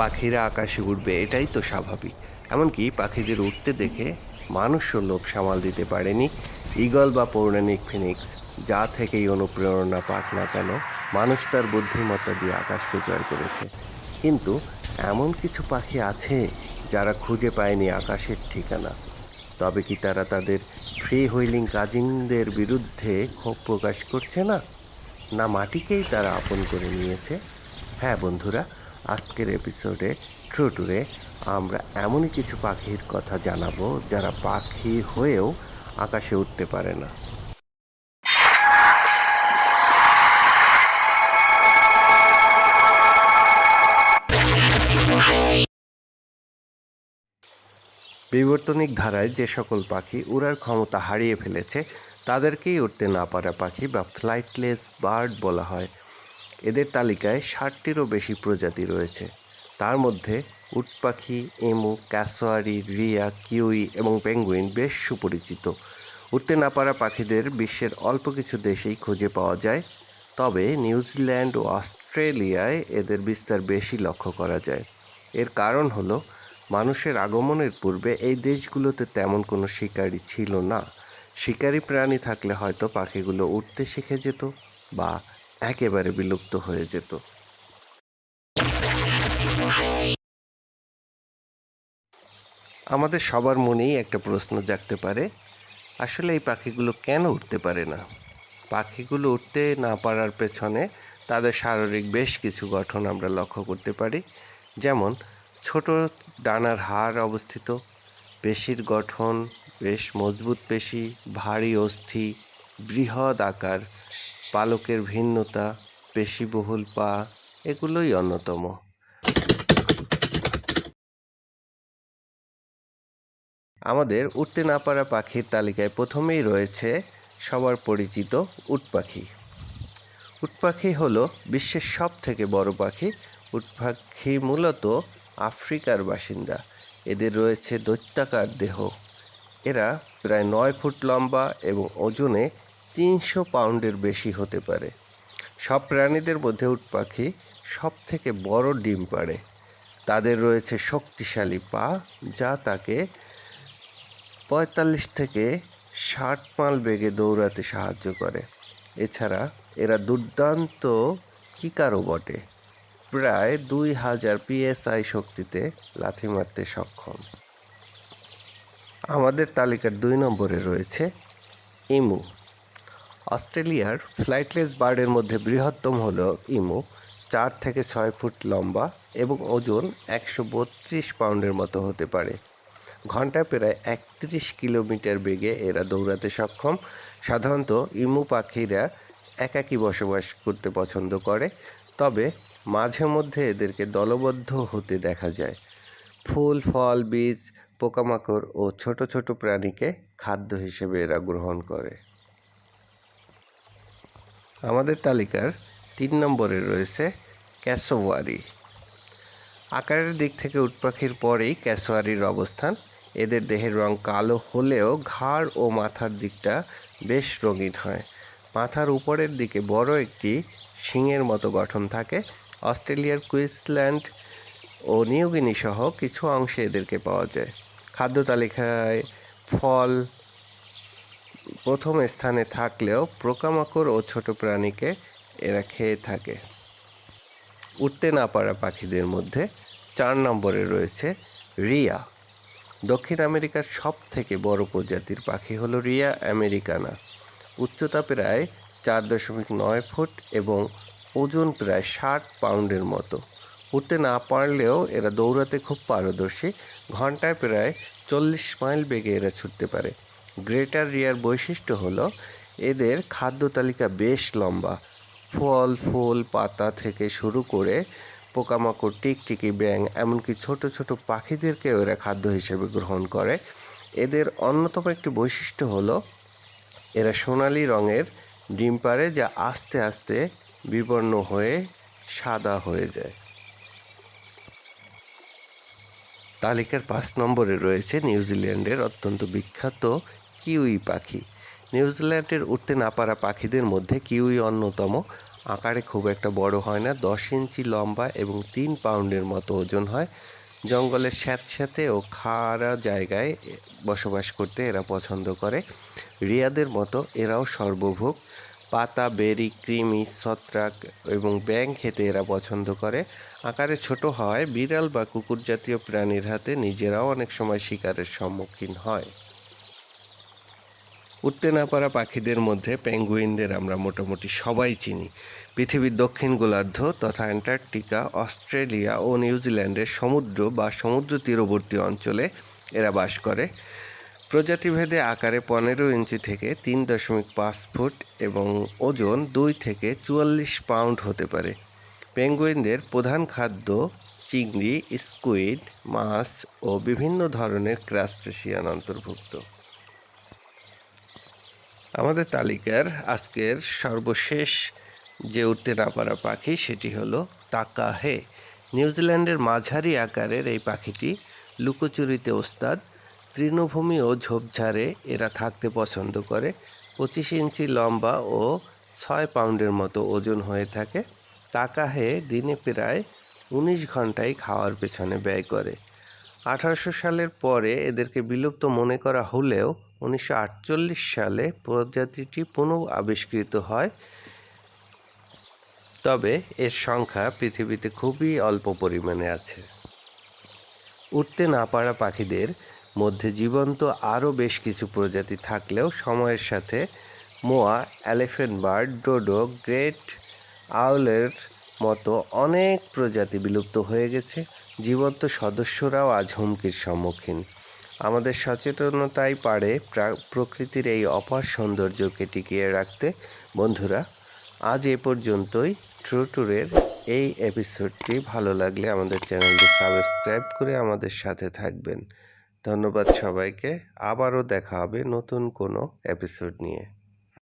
পাখিরা আকাশে উঠবে এটাই তো স্বাভাবিক। এমনকি পাখিদের উঠতে দেখে মানুষও লোভ সামাল দিতে পারেনি। ইগল বা পৌরাণিক ফিনিক্স, যা থেকেই অনুপ্রেরণা পাক না কেন, মানুষ তার বুদ্ধিমত্তা দিয়ে আকাশকে জয় করেছে। কিন্তু এমন কিছু পাখি আছে যারা খুঁজে পায়নি আকাশের ঠিকানা। তবে কি তারা তাদের ফ্রি হুইলিং কাজিনদের বিরুদ্ধে ক্ষোভ প্রকাশ করছে না? না মাটিকেই তারা আপন করে নিয়েছে? হ্যাঁ বন্ধুরা আজকের এপিসোডে ট্রু টুরে আমরা এমনই কিছু পাখির কথা জানাব যারা পাখি হয়েও আকাশে উঠতে পারে না। বিবর্তনিক ধারায় যে সকল পাখি উড়ার ক্ষমতা হারিয়ে ফেলেছে, তাদেরকেই উঠতে না পারা পাখি বা ফ্লাইটলেস বার্ড বলা হয়। এদের তালিকায় ষাটটিরও বেশি প্রজাতি রয়েছে। তার মধ্যে উট পাখি, এমু ক্যাসোয়ারি রিয়া, কিউই এবং পেঙ্গুইন বেশ সুপরিচিত। উঠতে না পারা পাখিদের বিশ্বের অল্প কিছু দেশেই খুঁজে পাওয়া যায়, তবে নিউজিল্যান্ড ও অস্ট্রেলিয়ায় এদের বিস্তার বেশি লক্ষ্য করা যায়। এর কারণ হলো, মানুষের আগমনের পূর্বে এই দেশগুলোতে তেমন কোনো শিকারী ছিল না। শিকারী প্রাণী থাকলে হয়তো পাখিগুলো উঠতে শিখে যেত বা একেবারে বিলুপ্ত হয়ে যেত। আমাদের সবার মনেই একটা প্রশ্ন জাগতে পারে, আসলে এই পাখিগুলো কেন উঠতে পারে না? পাখিগুলো উঠতে না পারার পেছনে তাদের শারীরিক বেশ কিছু গঠন আমরা লক্ষ্য করতে পারি। যেমন, ছোট ডানার হাড় অবস্থিত, পেশির গঠন বেশ মজবুত পেশি, ভারী অস্থি, বৃহৎ আকার পালকের ভিন্নতা, পেশিবহুল পা, এগুলোই অন্যতম। আমাদের উঠতে না পারা পাখির তালিকায় প্রথমেই রয়েছে সবার পরিচিত উট পাখি। উট পাখি হলো বিশ্বের সব থেকে বড় পাখি। উট পাখি মূলত আফ্রিকার বাসিন্দা। এদের রয়েছে দৈত্যাকার দেহ। এরা প্রায় নয় ফুট লম্বা এবং ওজনে তিনশো পাউন্ডের বেশি হতে পারে। সব প্রাণীদের মধ্যে উট পাখি সব থেকে বড় ডিম পাড়ে। তাদের রয়েছে শক্তিশালী পা, যা তাকে পঁয়তাল্লিশ থেকে ষাট মাইল বেগে দৌড়াতে সাহায্য করে। এছাড়া এরা দুর্দান্ত কিকারও বটে। প্রায় দুই হাজার পিএসআই শক্তিতে লাথি মারতে সক্ষম। আমাদের তালিকার দুই নম্বরে রয়েছে ইমু। অস্ট্রেলিয়ার ফ্লাইটলেস বার্ডের মধ্যে বৃহত্তম হল ইমু, চার থেকে ছয় ফুট লম্বা এবং ওজন একশো বত্রিশ পাউন্ডের মতো হতে পারে। ঘন্টায় প্রায় একত্রিশ কিলোমিটার বেগে এরা দৌড়াতে সক্ষম। সাধারণত ইমু পাখিরা একাকী বসবাস করতে পছন্দ করে, তবে মাঝে মধ্যে এদেরকে দলবদ্ধ হতে দেখা যায়। ফুল, ফল, বীজ, পোকামাকড় ও ছোট ছোট প্রাণীকে খাদ্য হিসেবে এরা গ্রহণ করে। আমাদের তালিকার তিন নম্বরে রয়েছে ক্যাসোওয়ারি আকারের দিক থেকে উট পাখির পরেই ক্যাসোয়ারির অবস্থান। এদের দেহের রং কালো হলেও ঘাড় ও মাথার দিকটা বেশ রঙিন হয়। মাথার উপরের দিকে বড় একটি শিংয়ের মতো গঠন থাকে। অস্ট্রেলিয়ার কুইন্সল্যান্ড ও নিউগিনি সহ কিছু অংশে এদেরকে পাওয়া যায়। খাদ্য তালিকায় ফল প্রথম স্থানে থাকলেও পোকামাকড় ও ছোট প্রাণীকে এরা খেয়ে থাকে। উঠতে না পারা পাখিদের মধ্যে চার নম্বরে রয়েছে রিয়া। দক্ষিণ আমেরিকার সব থেকে বড় প্রজাতির পাখি হলো রিয়া আমেরিকানা। উচ্চতা প্রায় চার দশমিক নয় ফুট এবং ওজন প্রায় ষাট পাউন্ডের মতো। উঠতে না পারলেও এরা দৌড়াতে খুব পারদর্শী, ঘন্টায় প্রায় চল্লিশ মাইল বেগে এরা ছুটতে পারে। গ্রেটার রিয়ার বৈশিষ্ট্য হলো এদের খাদ্য তালিকা বেশ লম্বা। ফল, ফুল, পাতা থেকে শুরু করে পোকামাকড়, টিকটিকি ব্যাং এমনকি ছোট ছোট পাখিদেরকেও এরা খাদ্য হিসেবে গ্রহণ করে। এদের অন্যতম একটি বৈশিষ্ট্য হলো এরা সোনালি রঙের ডিম পাড়ে যা আস্তে আস্তে বিবর্ণ হয়ে সাদা হয়ে যায়। তালিকার পাঁচ নম্বরে রয়েছে নিউজিল্যান্ডের অত্যন্ত বিখ্যাত কিউই পাখি। নিউজিল্যান্ডের উঠতে না পারা পাখিদের মধ্যে কিউই অন্যতম। আকারে খুব একটা বড় হয় না, দশ ইঞ্চি লম্বা এবং তিন পাউন্ডের মতো ওজন হয়। জঙ্গলের স্যাঁতস্যাঁতে ও খাড়া জায়গায় বসবাস করতে এরা পছন্দ করে। রিয়াদের মতো এরাও সর্বভোগ। পাতা, বেরি, কৃমি, ছত্রাক এবং ব্যাং খেতে এরা পছন্দ করে। আকারে ছোট হওয়ায় বিড়াল বা কুকুর জাতীয় প্রাণীর হাতে নিজেরাও অনেক সময় শিকারের সম্মুখীন হয়। উঠতে না পারা পাখিদের মধ্যে পেঙ্গুইনদের আমরা মোটামুটি সবাই চিনি। পৃথিবীর দক্ষিণ গোলার্ধ তথা অ্যান্টার্কটিকা, অস্ট্রেলিয়া ও নিউজিল্যান্ডের সমুদ্র বা সমুদ্র তীরবর্তী অঞ্চলে এরা বাস করে। প্রজাতিভেদে আকারে পনেরো ইঞ্চি থেকে তিন দশমিক পাঁচ ফুট এবং ওজন দুই থেকে চুয়াল্লিশ পাউন্ড হতে পারে। পেঙ্গুইনদের প্রধান খাদ্য চিংড়ি, স্কুইড, মাছ ও বিভিন্ন ধরনের ক্রাস্টেশিয়ান অন্তর্ভুক্ত। আমাদের তালিকার আজকের সর্বশেষ যে উঠতে না পারা পাখি সেটি হলো তাকাহে। নিউজিল্যান্ডের মাঝারি আকারের এই পাখিটি লুকোচুরিতে ওস্তাদ, তৃণভূমি ও ঝোপঝাড়ে এরা থাকতে পছন্দ করে। পঁচিশ ইঞ্চি লম্বা ও ছয় পাউন্ডের মতো ওজন হয়ে থাকে। তাকাহে দিনে প্রায় উনিশ ঘন্টায় খাওয়ার পেছনে ব্যয় করে। আঠারোশো সালের পরে এদেরকে বিলুপ্ত মনে করা হলেও উনিশশো আটচল্লিশ সালে প্রজাতিটি পুনঃ আবিষ্কৃত হয়। তবে এর সংখ্যা পৃথিবীতে খুবই অল্প পরিমাণে আছে। উঠতে না পারা পাখিদের মধ্যে জীবন্ত আরও বেশ কিছু প্রজাতি থাকলেও সময়ের সাথে moa elephant bird, dodo, great আউলের মতো অনেক প্রজাতি বিলুপ্ত হয়ে গেছে। জীবন্ত সদস্যরাও আজ হুমকির সম্মুখীন। আমাদের সচেতনতাই পারে প্রকৃতির এই অপার সৌন্দর্যকে টিকিয়ে রাখতে। বন্ধুরা, আজ এ পর্যন্তই। ট্রু ট্যুরের এই এপিসোডটি ভালো লাগলে আমাদের চ্যানেলটি সাবস্ক্রাইব করে আমাদের সাথে থাকবেন। ধন্যবাদ সবাইকে। আবারও দেখা হবে নতুন কোনো এপিসোড নিয়ে।